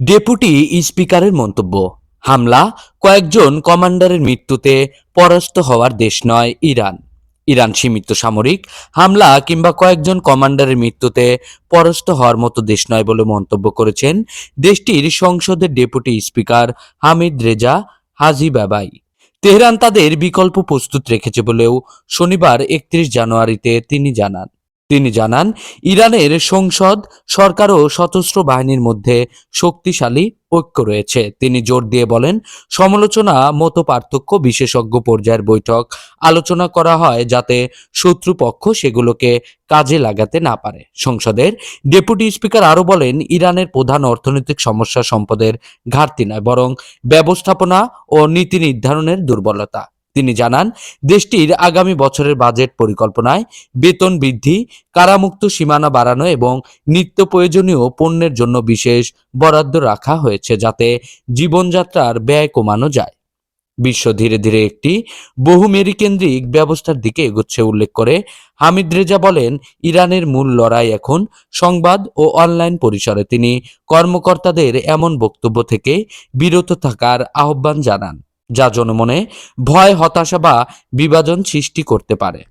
Deputy স্পিকারের মন্তব্য। হামলা, কয়েকজন কমান্ডারের মৃত্যুতে পরাস্ত হওয়ার দেশ নয় ইরান। ইরান সীমিত সামরিক, হামলা কিংবা কয়েকজন কমান্ডারের মৃত্যুতে পরাস্ত হওয়ার মতো দেশ নয় বলে মন্তব্য করেছেন দেশটির সংসদের deputy speaker Hamid Reza Haji Babai Tehran তাদের বিকল্প প্রস্তুত রেখেছে বলেও শনিবার একত্রিশ জানুয়ারিতে তিনি জানান। তিনি জানান, ইরানের সংসদ, সরকার ও সশস্ত্র বাহিনীর মধ্যে শক্তিশালী ঐক্য রয়েছে। তিনি জোর দিয়ে বলেন, সমালোচনা মতো পার্থক্য বিশেষজ্ঞ পর্যায়ের বৈঠক আলোচনা করা হয় যাতে শত্রুপক্ষ সেগুলোকে কাজে লাগাতে না পারে। সংসদের ডেপুটি স্পিকার আরও বলেন, ইরানের প্রধান অর্থনৈতিক সমস্যা সম্পদের ঘাটতি নয়, বরং ব্যবস্থাপনা ও নীতি নির্ধারণের দুর্বলতা। তিনি জানান, দেশটির আগামী বছরের বাজেট পরিকল্পনায় বেতন বৃদ্ধি, কারামুক্ত সীমানা বাড়ানো এবং নিত্য প্রয়োজনীয় পণ্যের জন্য বিশেষ বরাদ্দ রাখা হয়েছে যাতে জীবনযাত্রার ব্যয় কমানো যায়। বিশ্ব ধীরে ধীরে একটি বহুমেরী কেন্দ্রিক ব্যবস্থার দিকে এগোচ্ছে উল্লেখ করে হামিদ রেজা বলেন, ইরানের মূল লড়াই এখন সংবাদ ও অনলাইন পরিসরে। তিনি কর্মকর্তাদের এমন বক্তব্য থেকে বিরত থাকার আহ্বান জানান। যা জনমনে ভয় হতাশা বা বিভাজন সৃষ্টি করতে পারে।